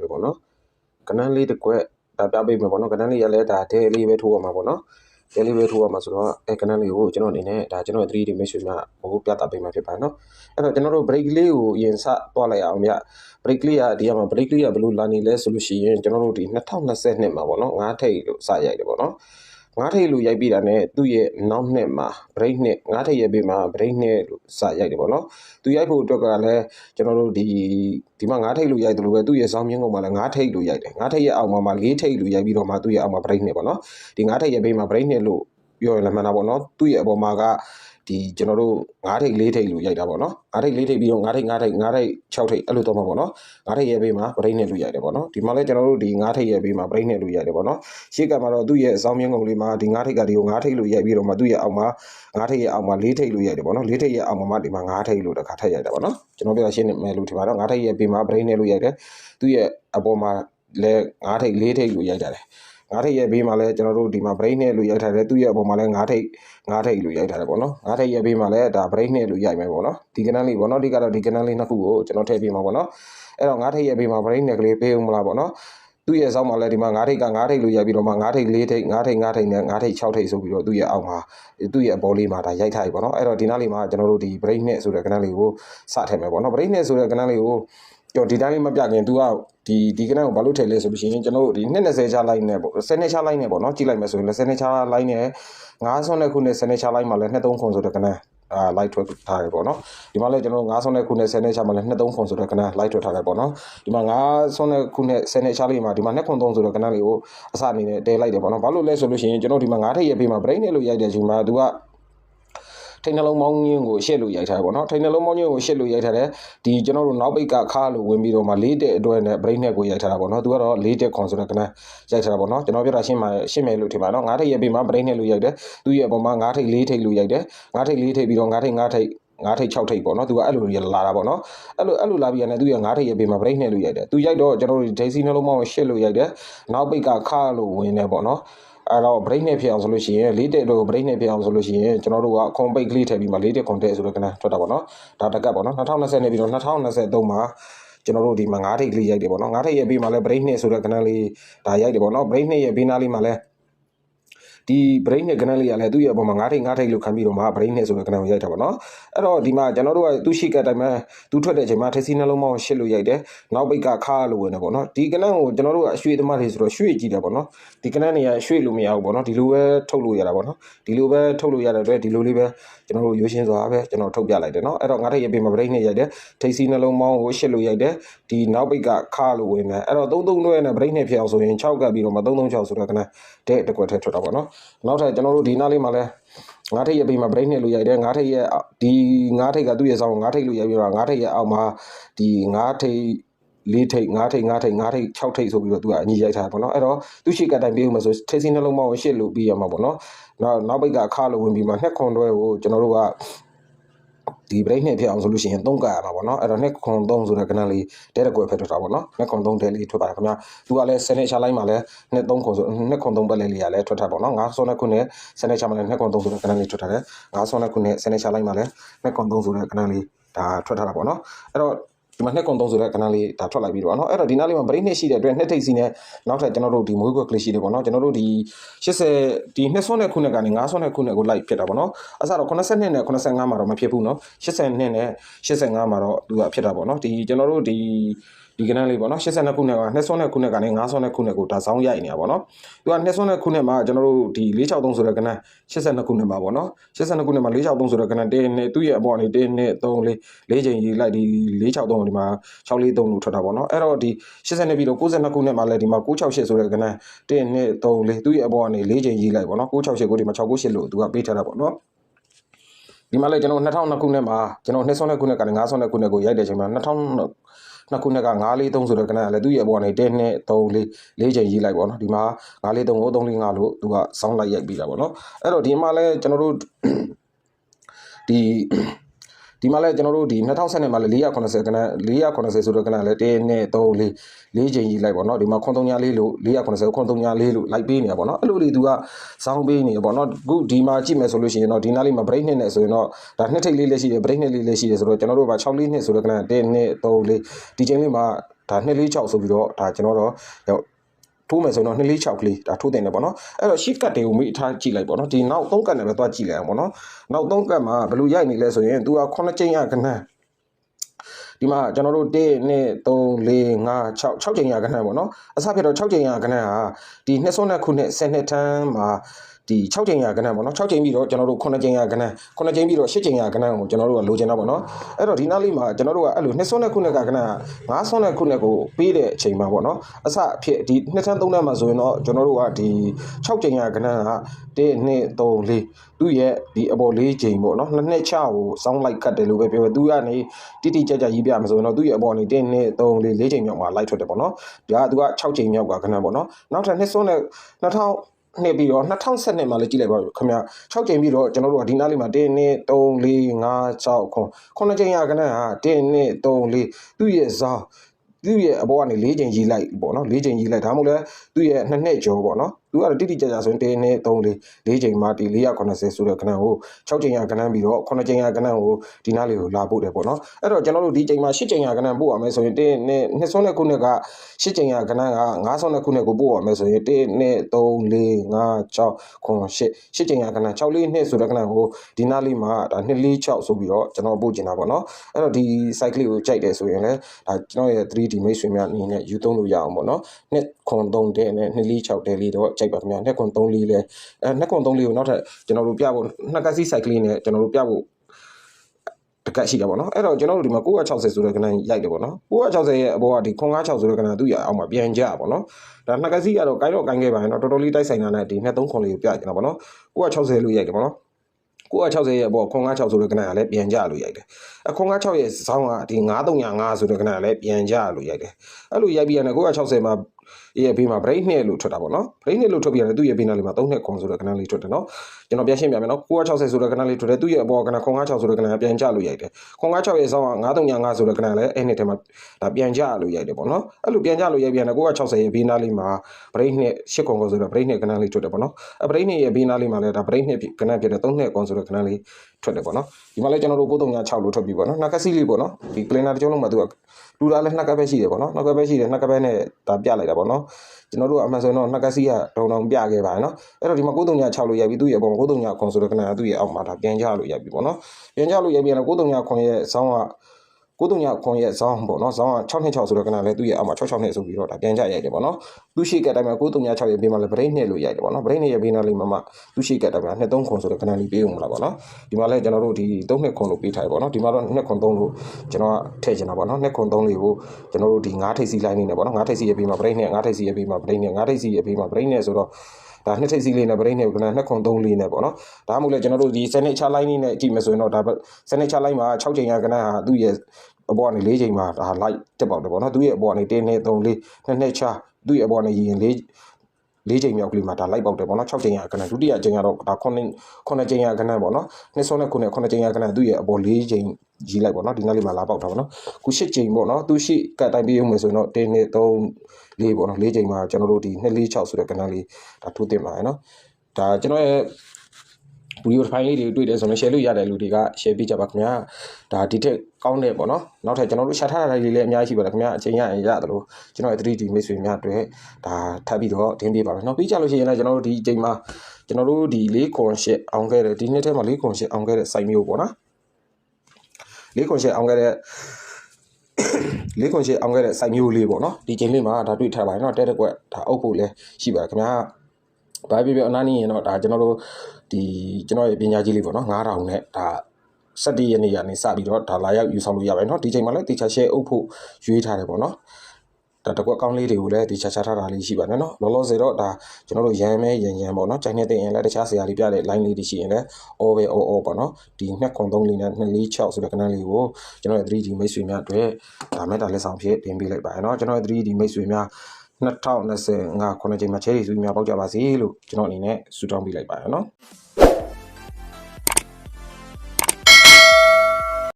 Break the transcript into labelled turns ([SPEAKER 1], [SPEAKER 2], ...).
[SPEAKER 1] တွေပေါ့နော်ကနန်းလေးတစ်ကွက်ဒါပြပေးမယ်ပေါ့နော်ကနန်းလေးရလဲဒါဒဲလေးပဲထိုးရမှာပေါ့နော်ဒဲလေးပဲထိုးရမှာဆိုတော့အဲကနန်းလေးကိုကျွန်တော်အနေနဲ့ဒါကျွန်တော် 3D မိတ်ဆွေများဟိုပြတာပေးမှာဖြစ်ပါတယ်နော်အဲ့တော့ကျွန်တော်တို့ break လေးကိုအရင်စသွားလိုက်အောင်ဗျ break လေးကဒီကမှာ break လေးကဘယ်လိုလာနေလဲဆိုလို့ရှိရင်ကျွန်တော်တို့ဒီ2022မှာပေါ့နော်ငါးထိပ်လို့စရိုက်တယ်ပေါ့နော် ငါးထိပ်လို့ရိုက်ပြီးတာ ਨੇ သူ့ရဲ့နောက်နှစ်မှာ break နှစ်ငါးထိပ်ရဲ့ဘေးမှာ break နှစ်လို့စရိုက်တယ်ပေါ့နော်သူရိုက်ဖို့အတွက်ကလည်းကျွန်တော်တို့ဒီဒီမှာငါးထိပ်လို့ရိုက်တယ်လို့ပဲသူ့ရဲ့စောင်းမြင်းကုန်မှာလည်းငါးထိပ်လို့ရိုက်တယ်ငါးထိပ်ရဲ့အောက်မှာမှလေးထိပ်လို့ရိုက်ပြီးတော့မှသူ့ရဲ့အောက်မှာ break နှစ်ပေါ့နော်ဒီငါးထိပ်ရဲ့ဘေးမှာ break နှစ်လို့ပြောရင်လည်းမှန်တာပေါ့နော်သူ့ရဲ့အပေါ်မှာက ဒီကျွန်တော်တို့၅ထိပ်၄ထိပ်လို့ရိုက်တာပေါ့နော်၅ထိပ်၄ထိပ်ပြီးတော့၅ထိပ်၅ထိပ်၅ထိပ်6ထိပ်အဲ့လိုတော့မှာပေါ့နော်၅ထိပ်ရဲ့ဘေးမှာ break နဲ့လို့ရိုက်တယ်ပေါ့နော်ဒီမှာလည်းကျွန်တော်တို့ဒီ၅ထိပ်ရဲ့ဘေးမှာ break နဲ့လို့ရိုက်တယ်ပေါ့နော်ရှေ့ကမှာတော့သူ့ရဲ့အဆောင်မြင်းကုန်လေးမှာဒီ၅ထိပ်ကဒီကို၅ထိပ်လို့ရိုက်ပြီးတော့မှသူ့ရဲ့အောက်မှာ၅ထိပ်ရဲ့အောက်မှာ၄ထိပ်လို့ရိုက်တယ်ပေါ့နော်၄ထိပ်ရဲ့အောက်မှာမှဒီမှာ၅ထိပ်လို့တစ်ခါထပ်ရိုက်တယ်ပေါ့နော်ကျွန်တော်ပြောတာရှင်းနေမယ်လို့ထင်ပါတော့၅ထိပ်ရဲ့ဘေးမှာ break နဲ့လို့ရိုက်တယ်သူ့ရဲ့အပေါ်မှာလည်း၅ထိပ်၄ထိပ်လို့ရိုက်တာတယ် ငါးထိပ်ရဲ့ဘေးမှာလည်းကျွန်တော်တို့ဒီမှာ brain နဲ့လို့ရိုက်ထားတယ်သူ့ရဲ့အပေါ်မှာလည်းငါးထိပ်ငါးထိပ်လို့ရိုက်ထားတယ်ပေါ့နော်ငါးထိပ်ရဲ့ဘေးမှာလည်းဒါ brain နဲ့လို့ရိုက်မယ်ပေါ့နော်ဒီကနန်းလေးပေါ့နော်ဒီကတော့ဒီကနန်းလေးနှစ်ခုကိုကျွန်တော်ထည့်ပေးမှာပေါ့နော်အဲ့တော့ငါးထိပ်ရဲ့ဘေးမှာ brain နဲ့ကလေးပေးဦးမလားပေါ့နော်သူ့ရဲ့ဆောင်းမှာလည်းဒီမှာငါးထိပ်ကငါးထိပ်လို့ရိုက်ပြီးတော့မှငါးထိပ်၄ထိပ်ငါးထိပ်ငါးထိပ်နဲ့ငါးထိပ်6ထိပ်ဆိုပြီးတော့သူ့ရဲ့အောက်မှာသူ့ရဲ့အပေါ်လေးမှာဒါရိုက်ထားပြီပေါ့နော်အဲ့တော့ဒီနားလေးမှာကျွန်တော်တို့ဒီ brain နဲ့ဆိုတဲ့ကနန်းလေးကိုစထည့်မယ်ပေါ့နော် brain နဲ့ဆိုတဲ့ကနန်းလေးကိုကျွန် တော်ဒီတိုင်းလေးမပြခင် तू ကဒီဒီကနန်းကိုဘာလို့ထည့်လဲဆိုလို့ရှိရင်ကျွန်တော်တို့ဒီ220ချလိုက်နေပေါ့10နဲ့ချလိုက်နေပေါ့နော်ကြည့်လိုက်မယ်ဆိုရင်လည်း10နဲ့ချလိုက်နေ9ဆွန်းတဲ့ခုနဲ့10နဲ့ချလိုက်မှလည်း23ခွန်ဆိုတဲ့ကနန်းအာ light ထွက်ထားတယ်ပေါ့နော်ဒီမှာလည်းကျွန်တော်9ဆွန်းတဲ့ခုနဲ့10နဲ့ချမှလည်း23ခွန်ဆိုတဲ့ကနန်း light ထွက်ထားတယ်ပေါ့နော်ဒီမှာ9ဆွန်းတဲ့ခုနဲ့10နဲ့ချလိုက်မှဒီမှာ2ခွန်3ဆိုတဲ့ကနန်းလေးကိုအစအနေနဲ့တဲလိုက်တယ်ပေါ့နော်ဘာလို့လဲဆိုလို့ရှိရင်ကျွန်တော်ဒီမှာ9ထိပ်ရဲ့ဘေးမှာ brain နဲ့လို့ရိုက်တဲ့အချိန်မှာ तू က ထိန်နှလုံးမောင်းညင်းကိုရှစ်လို့ရိုက်ထားတယ်ပေါ့နော်ထိန်နှလုံးမောင်းညင်းကိုရှစ်လို့ရိုက်ထားတယ်ဒီကျွန်တော်တို့နောက်ပိတ်ကခါလို့ဝင်ပြီးတော့မှလေးတဲ့အတွဲနဲ့ brain နဲ့ကိုရိုက်ထားတာပေါ့နော်သူကတော့လေးတဲ့ con ဆိုတဲ့ကနန်းရိုက်ထားတာပေါ့နော်ကျွန်တော်ပြောတာရှင်းမှာရှင်းမယ်လို့ထင်ပါတော့ငါးထိပ်ရဲ့ဘေးမှာ brain နဲ့လို့ရိုက်တယ်သူ့ရဲ့အပေါ်မှာငါးထိပ်လေးထိပ်လို့ရိုက်တယ်ငါးထိပ်လေးထိပ်ပြီးတော့ငါးထိပ်ငါးထိပ်ငါးထိပ်6ထိပ်ပေါ့နော်သူကအဲ့လိုလာတာပေါ့နော်အဲ့လိုအဲ့လိုလာပြီးရတယ်သူကငါးထိပ်ရဲ့ဘေးမှာ break နဲ့လို့ရိုက်တယ်သူရိုက်တော့ကျွန်တော်တို့ daisy နှလုံးမောင်းကိုရှစ်လို့ရိုက်တယ်နောက်ပိတ်ကခါလို့ဝင်နေပေါ့နော် အဲ့တော့ break နဲ့ဖြစ်အောင်ဆိုလို့ရှိရင်လေးတက်လို့ break နဲ့ဖြစ်အောင်ဆိုလို့ရှိရင်ကျွန်တော်တို့က compare ကလေးထည့်ပြီးမှလေးတက် content ဆိုတော့ကနထွက်တာပေါ့နော်ဒါတက်ကပ်ပေါ့နော်2020နဲ့ပြီးတော့2023မှာကျွန်တော်တို့ဒီမှာ9ထိပ်ကလေးရိုက်တယ်ပေါ့နော်9ထိပ်ရဲ့ဘေးမှာလည်း break နဲ့ဆိုတဲ့ကနန်းလေးဒါရိုက်တယ်ပေါ့နော် break နဲ့ရဲ့ဘေးနားလေးမှာလည်း ဒီ brain နဲ့ကနန်းလေးကလည်းသူ့ရဲ့အပေါ်မှာ9ထိပ်9ထိပ်လို့ခံပြီးတော့မှ brain နဲ့ဆိုတဲ့ကနန်းကိုရိုက်တာပေါ့နော်အဲ့တော့ဒီမှာကျွန်တော်တို့ကသူ့ရှိကတိုင်းမှာသူထွက်တဲ့အချိန်မှာထက်စီနှလုံးမောင်းရှစ်လို့ရိုက်တယ်နောက်ပိတ်ကခါလို့ဝင်တယ်ပေါ့နော်ဒီကနန်းကိုကျွန်တော်တို့ကအရွှေသမားတွေဆိုတော့ရွှေကြည့်တယ်ပေါ့နော်ဒီကနန်းတွေကရွှေလို့မရဘူးပေါ့နော်ဒီလိုပဲထုတ်လို့ရတာပေါ့နော်ဒီလိုပဲထုတ်လို့ရတဲ့အတွက်ဒီလိုလေးပဲကျွန်တော်တို့ရိုးရှင်းစွာပဲကျွန်တော်ထုတ်ပြလိုက်တယ်နော်အဲ့တော့9ထိပ်ရဲ့ပြင်မှာ brain နဲ့ရိုက်တယ်ထိပ်စီနှလုံးမောင်းကိုရှစ်လို့ရိုက်တယ်ဒီနောက်ပိတ်ကခါလို့ဝင်တယ်အဲ့တော့33တွဲနဲ့ brain နဲ့ဖြစ်အောင်ဆိုရင်6ကပ်ပြီးတော့မှ336ဆိုတဲ့ကနန်းတဲ့တကွက်ထဲထွက်တာပေါ့နော်နောက်ထပ်ကျွန်တော်တို့ဒီနားလေးမှာလဲငါးထိပ်ရဲ့ဘေးမှာ break နဲ့လို့ရိုက်တယ်ငါးထိပ်ရဲ့ဒီငါးထိပ်ကသူ့ရဲ့ဆောင်းငါးထိပ်လို့ရိုက်ပြီးတော့ငါးထိပ်ရဲ့အောက်မှာဒီငါးထိပ်လေးထိပ်ငါးထိပ်ငါးထိပ်ငါးထိပ်6ထိပ်ဆိုပြီးတော့သူကအညီရိုက်ထားတာပေါ့နော်အဲ့တော့သူရှိကတိုင်ပေးဦးမယ်ဆိုထိပ်စီနှလုံးပေါင်းရှစ်လို့ပြီးရမှာပေါ့နော်နောက်နောက်ဘိတ်ကခါလို့ဝင်ပြီးမှနှစ်ခွန်တွဲကိုကျွန်တော်တို့က ဒီ break နဲ့ဖြစ်အောင်ဆိုလို့ရှိရင်3ကရမှာပေါ့နော်အဲ့တော့နှစ်ခွန်3ဆိုတဲ့ကဏ္ဍလေးတဲတကွယ်ဖက်ထွက်တာပေါ့နော်နှစ်ခွန်3တဲလေးထွက်ပါတယ်ခင်ဗျာသူကလည်းစနေချလိုက်မှာလည်းနှစ်3ခွန်ဆိုနှစ်ခွန်3ပတ်လေးလေးကလည်းထွက်တာပေါ့နော်ငါးစောနဲ့ခုနှစ်စနေချမှာလည်းနှစ်ခွန်3ဆိုတဲ့ကဏ္ဍလေးထွက်ထားတယ်ငါးစောနဲ့ခုနှစ်စနေချလိုက်မှာလည်းနှစ်ခွန်3ဆိုတဲ့ကဏ္ဍလေးဒါထွက်ထားတာပေါ့နော်အဲ့တော့ ဒီမှာနှစ်ကွန်3ဆိုတဲ့ကဏ္ဍလေးဒါထွက်လိုက်ပြီးတော့เนาะအဲ့တော့ဒီနားလေးမှာ brain နှစ်ရှိတဲ့အတွက်နှစ်ထိပ်စီနဲ့နောက်ထပ်ကျွန်တော်တို့ဒီမွေးခွက်ကလေးရှိတယ်ပေါ့เนาะကျွန်တော်တို့ဒီ80ဒီနှစ်ဆွန်းတဲ့ခုနှစ်ကနေ9ဆွန်းတဲ့ခုနှစ်ကိုလိုက်ဖြစ်တာပေါ့เนาะအစတော့82နဲ့85မှာတော့မဖြစ်ဘူးเนาะ82နဲ့85မှာတော့သူကဖြစ်တာပေါ့เนาะဒီကျွန်တော်တို့ဒီ ဒီကနန်းလေးပေါ့နော်82ခုနှစ်ကနှစ်ဆွန်းတဲ့ခုနှစ်ကနေ9ဆွန်းတဲ့ခုနှစ်ကိုဒါဆောင်းရိုက်နေတာပေါ့နော်သူကနှစ်ဆွန်းတဲ့ခုနှစ်မှာကျွန်တော်တို့ဒီ463ဆိုတဲ့ကနန်း82ခုနှစ်မှာပေါ့နော်82ခုနှစ်မှာ463ဆိုတဲ့ကနန်းတင်းနဲ့သူ့ရဲ့အပေါ်ကနေတင်းနဲ့3 4 4ချိန်ရေးလိုက်ဒီ463ဒီမှာ643လို့ထွက်တာပေါ့နော်အဲ့တော့ဒီ82ပြီးတော့92ခုနှစ်မှာလည်းဒီမှာ968ဆိုတဲ့ကနန်းတင်းနဲ့3 4သူ့ရဲ့အပေါ်ကနေ4ချိန်ရေးလိုက်ပေါ့နော်968ကိုဒီမှာ698လို့သူကပေးထားတာပေါ့နော်ဒီမှာလည်းကျွန်တော်2002ခုနှစ်မှာကျွန်တော်နှစ်ဆွန်းတဲ့ခုနှစ်ကနေ9ဆွန်းတဲ့ခုနှစ်ကိုရိုက်တဲ့အချိန်မှာ2000 နှစ်ခုနှစ်က943ဆိုတဲ့ကနန်းကလည်းသူ့ရဲ့အပေါ်ကနေ1 2 3 4 4ချိန်ရေးလိုက်ပေါ့နော်ဒီမှာ943ကို345လို့သူကစောင်းလိုက်ရိုက်ပြီးတာပေါ့နော်အဲ့တော့ဒီမှာလည်းကျွန်တော်တို့ဒီ ဒီမှာလည်းကျွန်တော်တို့ဒီ2010နဲ့မှာလည်း480ကနန်း480ဆိုတဲ့ကနန်းလည်း1နဲ့3 4 4ချိန်ကြီးလိုက်ပေါ့နော်ဒီမှာခွန်334လို့480ခွန်334လို့လိုက်ပေးနေတာပေါ့နော်အဲ့လိုလေးသူကစောင်းပေးနေပေါ့နော်အခုဒီမှာကြည့်မယ်ဆိုလို့ရှိရင်တော့ဒီနားလေးမှာ break နှစ်နဲ့ဆိုရင်တော့ဒါနှစ်ထိပ်လေးလည်းရှိတယ် break နှစ်လေးလည်းရှိတယ်ဆိုတော့ကျွန်တော်တို့က6လေးနှစ်ဆိုတဲ့ကနန်း1နဲ့3 4ဒီချိန်လေးမှာဒါ246ဆိုပြီးတော့ဒါကျွန်တော်တော့ရောက် ထိုးမယ်ဆိုရင်တော့246ကလေးဒါထိုးတင်တယ်ပေါ့နော်အဲ့တော့ shift cut တွေကိုမိထားကြည့်လိုက်ပေါ့နော်ဒီနောက်3ကတ်နဲ့ပဲသွားကြည့်လိုက်အောင်ပေါ့နော်နောက်3ကတ်မှာဘယ်လိုရိုက်နေလဲဆိုရင် तू က9ချိန်ရခဏဒီမှာကျွန်တော်တို့1 2 3 4 5 6 6ချိန်ရခဏပေါ့နော်အစဖြစ်တော့6ချိန်ရခဏဟာဒီနှစ်စွန်းတဲ့ခုနှစ်10နှစ်ထမ်းမှာ ဒီ6ချိန်ရခဏပေါ့နော်6ချိန်ပြီးတော့ကျွန်တော်တို့9ချိန်ရခဏ9ချိန်ပြီးတော့10ချိန်ရခဏကိုကျွန်တော်တို့ကလိုချင်တာပေါ့နော်အဲ့တော့ဒီနောက်လေးမှာကျွန်တော်တို့ကအဲ့လိုနှစ်စွန်းတဲ့ခုနှစ်ကခဏ9စွန်းတဲ့ခုနှစ်ကိုပေးတဲ့အချိန်မှာပေါ့နော်အစအဖြစ်ဒီနှစ်ထမ်း3ထမ်းမှာဆိုရင်တော့ကျွန်တော်တို့ကဒီ6ချိန်ရခဏက1 2 3 4သူ့ရဲ့ဒီအပေါ်၄ချိန်ပေါ့နော်နှစ်နှစ်ချကိုစောင်းလိုက်ကတ်တယ်လို့ပဲပြောတယ်သူကနေတိတိကျကျရေးပြမှာဆိုရင်တော့သူ့ရဲ့အပေါ်နေ1 2 3 4 4ချိန်မြောက်မှာလိုက်ထွက်တယ်ပေါ့နော်ဒါကသူက6ချိန်မြောက်ကခဏပေါ့နော်နောက်ထပ်နှစ်စွန်းတဲ့2000 နှစ်ပြီးတော့2012မှာလည်းကြည့်လိုက်ပါဦးခင်ဗျ6ချိန်ပြီးတော့ကျွန်တော်တို့ကဒီနားလေးမှာ1 2 3 4 5 6ခု9ချိန်ရခဏဟာ1 2 3 4သူ့ရဲ့ဇောင်းသူ့ရဲ့အပေါ်ကနေ၄ချိန်ကြီးလိုက်ပေါ့နော်၄ချိန်ကြီးလိုက်ဒါမှမဟုတ်လဲသူ့ရဲ့နှစ်နှစ်ကျော်ပေါ့နော်သူကတော့တိတိကျကျဆိုရင်1 2 3 4 4ချိန်မှဒီ480ဆိုတဲ့ခဏကို6ချိန်ရခဏပြီးတော့9ချိန်ရခဏကိုဒီနားလေးကိုလာပို့တယ်ပေါ့နော်အဲ့တော့ကျွန်တော်တို့ဒီချိန်မှာ10ချိန်ရခဏပို့ရမယ်ဆိုရင်1 2 2ဆုံးတဲ့ခုနှစ်က10ချိန်ရခဏက9ဆုံးတဲ့ခုနှစ်ကိုပို့ရမယ်ဆိုရင်1 2 3 4 5 6 9 10 10ချိန်ရခဏ6လေးနှစ်ဆိုတဲ့ခဏကိုဒီနားလေးမှာဒါ2 4 6ဆိုပြီးတော့ကျွန်တော်ပို့ချင်တာပေါ့နော်အဲ့တော့ဒီ site လေးကိုကြိုက်တယ်ဆိုရင်လည်းဒါကျွန်တော်ရဲ့ 3D မိတ်ဆွေများအနေနဲ့ယူသုံးလို့ရအောင်ပေါ့နော်နှစ် ခွန်3တဲ့နဲ့2 4 6တဲ့လေးတော့ကြိုက်ပါခင်ဗျာနှစ်ခွန်3လေးလဲအဲနှစ်ခွန်3လေးကိုနောက်ထပ်ကျွန်တော်တို့ပြဖို့နှစ်ကစီ site လေးနဲ့ကျွန်တော်တို့ပြဖို့တကက်ရှိတာပေါ့နော်အဲ့တော့ကျွန်တော်တို့ဒီမှာ960ဆိုတဲ့ကဏ္ဍရိုက်တယ်ပေါ့နော်960ရဲ့အပေါ်ကဒီ960ဆိုတဲ့ကဏ္ဍသူ့ရအောင်မှာပြန်ကြပေါ့နော်ဒါနှစ်ကစီကတော့ကိုင်းတော့ကိုင်းခဲ့ပါရင်တော့တော်တော်လေးတိုက်ဆိုင်တာနဲ့ဒီ23ခွန်လေးကိုပြကြတာပေါ့နော်960လို့ရိုက်တယ်ပေါ့နော်960ရဲ့အပေါ်960ဆိုတဲ့ကဏ္ဍကလည်းပြန်ကြလို့ရိုက်တယ်အ960ရဲ့ဇောင်းကဒီ9305ဆိုတဲ့ကဏ္ဍကလည်းပြန်ကြလို့ရိုက်တယ်အဲ့လိုရိုက်ပြီးရတယ်960မှာ ရဲ့ဘေးမှာ break နှစ်လို့ထွက်တာပေါ့နော် break နှစ်လို့ထွက်ပြီးရတယ်သူ့ရဲ့ဘေးနားလေးမှာ3နှစ်ခွန်ဆိုတဲ့ကဏ္ဍလေးထွက်တယ်နော်ကျွန်တော်ပြန်ရှင်းပြမယ်နော်960ဆိုတဲ့ကဏ္ဍလေးထွက်တယ်သူ့ရဲ့အပေါ်ကဏ္ဍ956ဆိုတဲ့ကဏ္ဍကပြန်ကြလို့ရိုက်တယ်956ရဲ့ဇောင်းက9305ဆိုတဲ့ကဏ္ဍလည်းအဲ့နှစ်ထဲမှာဒါပြန်ကြလို့ရိုက်တယ်ပေါ့နော်အဲ့လိုပြန်ကြလို့ရိုက်ပြီးရတယ်960ရဲ့ဘေးနားလေးမှာ break နှစ်8ခွန်ခွန်ဆိုတဲ့ break နှစ်ကဏ္ဍလေးထွက်တယ်ပေါ့နော်အ break နှစ်ရဲ့ဘေးနားလေးမှာလည်းဒါ break နှစ်ကဏ္ဍဖြစ်တဲ့3နှစ်ခွန်ဆိုတဲ့ကဏ္ဍလေး ထွက်တယ်ပေါ့နော်ဒီမှာလည်းကျွန်တော်တို့9306လို့ထွက်ပြီးပေါ့နော်နှစ်ကစီလေးပေါ့နော်ဒီ cleaner တစ်ကြောလုံးမှာသူကလူတာလည်းနှစ်ကပဲရှိတယ်ပေါ့နော်နှစ်ကပဲရှိတယ်နှစ်ကပဲနဲ့ဒါပြလိုက်တာပေါ့နော်ကျွန်တော်တို့အမှန်ဆိုရင်တော့နှစ်ကစီကတုံတုံပြခဲ့ပါတယ်နော်အဲ့တော့ဒီမှာ9306လို့ရိုက်ပြီးသူ့ရဲ့အပေါ်9300ခွန်ဆိုတဲ့ခဏသူ့ရဲ့အောက်မှာဒါပြန်ချလို့ရိုက်ပြီးပေါ့နော်ပြန်ချလို့ရိုက်ပြီးတော့9300ခွန်ရဲ့ဆောင်းက 9300ခွန်ရဲ့ဇောင်းပေါ့နော်ဇောင်းက626ဆိုတော့ကနလည်းသူ့ရဲ့အောက်မှာ66နဲ့ဆိုပြီးတော့ဒါပြန်ကြရိုက်တယ်ပေါ့နော်သူရှိကတိုင်းမှာ9306ရဲ့ဘေးမှာလည်း brain နဲ့လို့ရိုက်တယ်ပေါ့နော် brain နဲ့ရဲ့ဘေးနားလေးမှာမှသူရှိကတိုင်းမှာ23ခွန်ဆိုတော့ကနလေးပေးအောင်မလားပေါ့နော်ဒီမှာလည်းကျွန်တော်တို့ဒီ3နှစ်ခွန်လို့ပေးထားတယ်ပေါ့နော်ဒီမှာတော့2ခွန်3လို့ကျွန်တော်ကထည့်ချင်တာပေါ့နော်2ခွန်3လေးကိုကျွန်တော်တို့ဒီ9ထိပ်စီလိုင်းနေနဲ့ပေါ့နော်9ထိပ်စီရဲ့ဘေးမှာ brain နဲ့9ထိပ်စီရဲ့ဘေးမှာ brain နဲ့9ထိပ်စီရဲ့ဘေးမှာ brain နဲ့ဆိုတော့ ဒါနှစ်ထိပ်စီးလေးနဲ့ဗရိတ်နဲ့ကနနှစ်ခွန်3လေးနဲ့ပေါ့နော်ဒါမှမဟုတ်လေကျွန်တော်တို့ဒီစနစ်ချလိုင်းလေးနဲ့ကြည့်မယ်ဆိုရင်တော့ဒါစနစ်ချလိုင်းမှာ6ချိန်ရကနဟာသူ့ရဲ့အပေါ်ကနေ၄ချိန်မှာဒါလိုက်တက်ပေါက်တယ်ပေါ့နော်သူ့ရဲ့အပေါ်ကနေ1 2 3 4နှစ်နှစ်ချသူ့ရဲ့အပေါ်ကနေရင်၄လေးချိန်မြောက်ကလေးမှာဒါလိုက်ပေါက်တယ်ပေါ့နော်6ချိန်ရခဏဒုတိယချိန်ကတော့ဒါ9 9ချိန်ရခဏပေါ့နော်နှစ်ဆုံးနဲ့9 9ချိန်ရခဏသူ့ရဲ့အပေါ်၄ချိန် ကြီးလိုက်ပေါ့နော်ဒီနောက်လေးမှာလာပေါက်တာပေါ့နော်ခု8ချိန်ပေါ့နော်သူရှိကတ်တိုင်းပြီးအောင်မယ်ဆိုရင်တော့1 2 3လေးပေါ့နော်၄ချိန်မှာကျွန်တော်တို့ဒီ2 4 6ဆိုတဲ့ကဏ္ဍလေးဒါထိုးတင်ပါရနော်ဒါကျွန်တော်ရဲ့ဗီဒီယိုဖိုင်လေးတွေတွေ့တယ်ဆိုရင် share လို့ရတယ်လူတွေက share ပေးကြပါခင်ဗျာဒါဒီထက်ကောင်းတဲ့ပေါ့နော်နောက်ထပ်ကျွန်တော်တို့ရှာထားတာတွေလည်းအများကြီးရှိပါတယ်ခင်ဗျာအချိန်ရရင်ရတယ်လို့ကျွန်တော်ရဲ့ 3D မိတ်ဆွေများတွေဒါထပ်ပြီးတော့တင်ပေးပါမယ်နော်ပြီးကြလို့ရှိရင်လည်းကျွန်တော်တို့ဒီအချိန်မှာကျွန်တော်တို့ဒီ၄ခွန်ရှစ်အောင်ခဲ့တဲ့ဒီနှစ်ထဲမှာ၄ခွန်ရှစ်အောင်ခဲ့တဲ့ site မျိုးပေါ့နော် ၄ခွန်ရှစ်အောင်ခဲ့တဲ့လေးခွန်ရှိအောင်ခဲ့တဲ့စိုက်မျိုးလေးပေါ့နော်ဒီချိန်လေးမှာဒါတွေ့ထားပါတယ်နော်တဲတဲ့ကွက်ဒါအုပ်ဖို့လဲရှိပါတယ်ခင်ဗျာဘာပြပြအနားနေရင်တော့ဒါကျွန်တော်တို့ဒီကျွန်တော်ရဲ့ပညာကြီးလေးပေါ့နော်9000နဲ့ဒါ17ရက်နေ့ကနေစပြီးတော့ဒါလာရောက်ယူဆောင်လို့ရပါတယ်เนาะဒီချိန်မှာလည်းတေချာ share အုပ်ဖို့ရွေးထားတယ်ပေါ့နော် ဒါတကွက်ကောင်းလေးတွေကိုလည်းဒီချာချာထားတာလေးရှိပါတယ်နော်လောလောဆယ်တော့ဒါကျွန်တော်တို့ရန်မဲရန်ရန်ပေါ့နော်ကြိုင်နေတဲ့ရင်လည်းတခြားဆရာလေးပြတဲ့ line လေးတွေရှိရင်လည်း all way all all ပေါ့နော်ဒီ203လေးနဲ့246ဆိုတဲ့ကဏ္ဍလေးကိုကျွန်တော်ရဲ့ 3D မိတ်ဆွေများအတွက်ဒါမဲ့တာလက်ဆောင်ဖြစ်တင်ပေးလိုက်ပါတယ်နော်ကျွန်တော်ရဲ့ 3D မိတ်ဆွေများ2025ခုနှစ်ချိန်မှာချဲရီစုများပေါက်ကြပါစေလို့ကျွန်တော်အနေနဲ့ဆုတောင်းပေးလိုက်ပါတယ်နော်